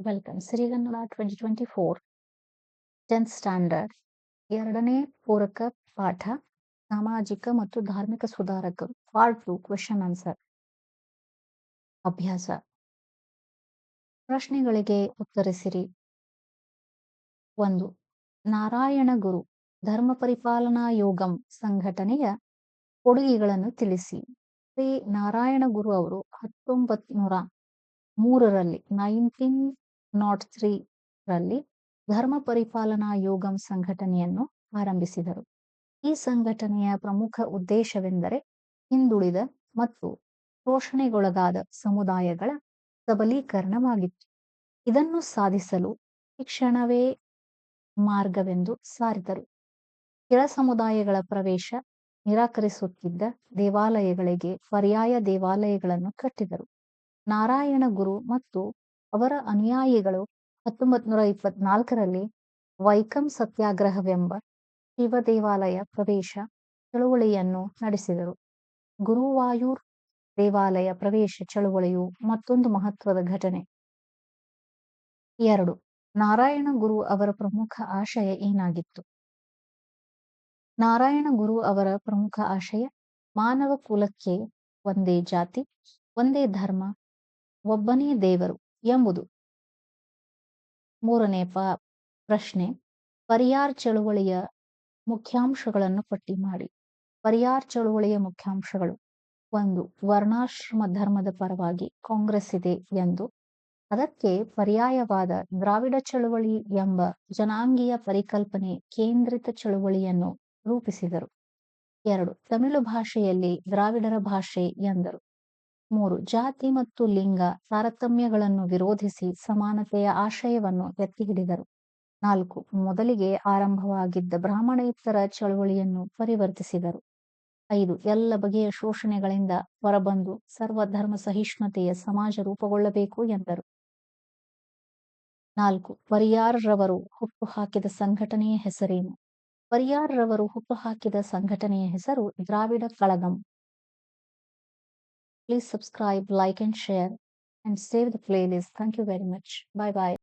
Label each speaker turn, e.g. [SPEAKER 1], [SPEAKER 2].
[SPEAKER 1] Welcome Sirigannada twenty twenty four tenth standard ಎರಡನೇ ಪೂರಕ ಪಾಠ, ಸಾಮಾಜಿಕ ಮತ್ತು ಧಾರ್ಮಿಕ ಸುಧಾರಕ. ಪಾರ್ಟ್ ಟು ಕ್ವೆಶನ್ ಆನ್ಸರ್ ಅಭ್ಯಾಸ. ಪ್ರಶ್ನೆಗಳಿಗೆ ಉತ್ತರಿಸಿರಿ. ಒಂದು, ನಾರಾಯಣ ಗುರು, ಧರ್ಮ ಪರಿಪಾಲನಾ ಯೋಗಂ ಸಂಘಟನೆಯ ಕೊಡುಗೆಗಳನ್ನು ತಿಳಿಸಿ. ಶ್ರೀ ನಾರಾಯಣ ಗುರು ಅವರು ಹತ್ತೊಂಬತ್ ನೂರ ಮೂರರಲ್ಲಿ ನೈನ್ಟೀನ್ ನಾಟ್ ತ್ರೀ ರಲ್ಲಿ ಧರ್ಮ ಪರಿಪಾಲನಾ ಯೋಗಂ ಸಂಘಟನೆಯನ್ನು ಆರಂಭಿಸಿದರು. ಈ ಸಂಘಟನೆಯ ಪ್ರಮುಖ ಉದ್ದೇಶವೆಂದರೆ ಹಿಂದುಳಿದ ಮತ್ತು ಶೋಷಣೆಗೊಳಗಾದ ಸಮುದಾಯಗಳ ಸಬಲೀಕರಣವಾಗಿತ್ತು. ಇದನ್ನು ಸಾಧಿಸಲು ಶಿಕ್ಷಣವೇ ಮಾರ್ಗವೆಂದು ಸಾರಿದರು. ಕೆಳ ಸಮುದಾಯಗಳ ಪ್ರವೇಶ ನಿರಾಕರಿಸುತ್ತಿದ್ದ ದೇವಾಲಯಗಳಿಗೆ ಪರ್ಯಾಯ ದೇವಾಲಯಗಳನ್ನು ಕಟ್ಟಿದರು. ನಾರಾಯಣ ಗುರು ಮತ್ತು ಅವರ ಅನುಯಾಯಿಗಳು ಹತ್ತೊಂಬತ್ ನೂರ ಇಪ್ಪತ್ನಾಲ್ಕರಲ್ಲಿ ವೈಕಂ ಸತ್ಯಾಗ್ರಹವೆಂಬ ಶಿವ ದೇವಾಲಯ ಪ್ರವೇಶ ಚಳುವಳಿಯನ್ನು ನಡೆಸಿದರು. ಗುರುವಾಯೂರ್ ದೇವಾಲಯ ಪ್ರವೇಶ ಚಳುವಳಿಯು ಮತ್ತೊಂದು ಮಹತ್ವದ ಘಟನೆ. ಎರಡು. ನಾರಾಯಣ ಗುರು ಅವರ ಪ್ರಮುಖ ಆಶಯ ಏನಾಗಿತ್ತು? ನಾರಾಯಣ ಗುರು ಅವರ ಪ್ರಮುಖ ಆಶಯ, ಮಾನವ ಕುಲಕ್ಕೆ ಒಂದೇ ಜಾತಿ, ಒಂದೇ ಧರ್ಮ, ಒಬ್ಬನೇ ದೇವರು. ಎಂಬುದು. ಮೂರನೇ ಪ, ಪ್ರಶ್ನೆ. ಪರಿಯಾರ್ ಚಳುವಳಿಯ ಮುಖ್ಯಾಂಶಗಳನ್ನು ಪಟ್ಟಿ ಮಾಡಿ. ಪರಿಯಾರ್ ಚಳುವಳಿಯ ಮುಖ್ಯಾಂಶಗಳು. ಒಂದು, ವರ್ಣಾಶ್ರಮ ಧರ್ಮದ ಪರವಾಗಿ ಕಾಂಗ್ರೆಸ್ ಇದೆ ಎಂದು. ಅದಕ್ಕೆ ಪರ್ಯಾಯವಾದ ದ್ರಾವಿಡ ಚಳುವಳಿ ಎಂಬ ಜನಾಂಗೀಯ ಪರಿಕಲ್ಪನೆ ಕೇಂದ್ರಿತ ಚಳುವಳಿಯನ್ನು ರೂಪಿಸಿದರು. ಎರಡು, ತಮಿಳು ಭಾಷೆಯಲ್ಲಿ ದ್ರಾವಿಡರ ಭಾಷೆ ಎಂದರು. ಮೂರು ಜಾತಿ ಮತ್ತು ಲಿಂಗ ತಾರತಮ್ಯಗಳನ್ನು ವಿರೋಧಿಸಿ ಸಮಾನತೆಯ ಆಶಯವನ್ನು ಎತ್ತಿಹಿಡಿದರು. ನಾಲ್ಕು, ಮೊದಲಿಗೆ ಆರಂಭವಾಗಿದ್ದ ಬ್ರಾಹ್ಮಣೇತರ ಚಳುವಳಿಯನ್ನು ಪರಿವರ್ತಿಸಿದರು. ಐದು, ಎಲ್ಲ ಬಗೆಯ ಶೋಷಣೆಗಳಿಂದ ಹೊರಬಂದು ಸರ್ವಧರ್ಮ ಸಹಿಷ್ಣುತೆಯ ಸಮಾಜ ರೂಪುಗೊಳ್ಳಬೇಕು ಎಂದರು. ನಾಲ್ಕು, ಪರಿಯಾರ್ರವರು ಹುಟ್ಟು ಹಾಕಿದ ಸಂಘಟನೆಯ ಹೆಸರೇನು? ಪರಿಯಾರ್ರವರು ಹುಟ್ಟು ಹಾಕಿದ ಸಂಘಟನೆಯ ಹೆಸರು ದ್ರಾವಿಡ Kazhagam. Please subscribe, like and share and save the playlist. Thank you very much. Bye bye.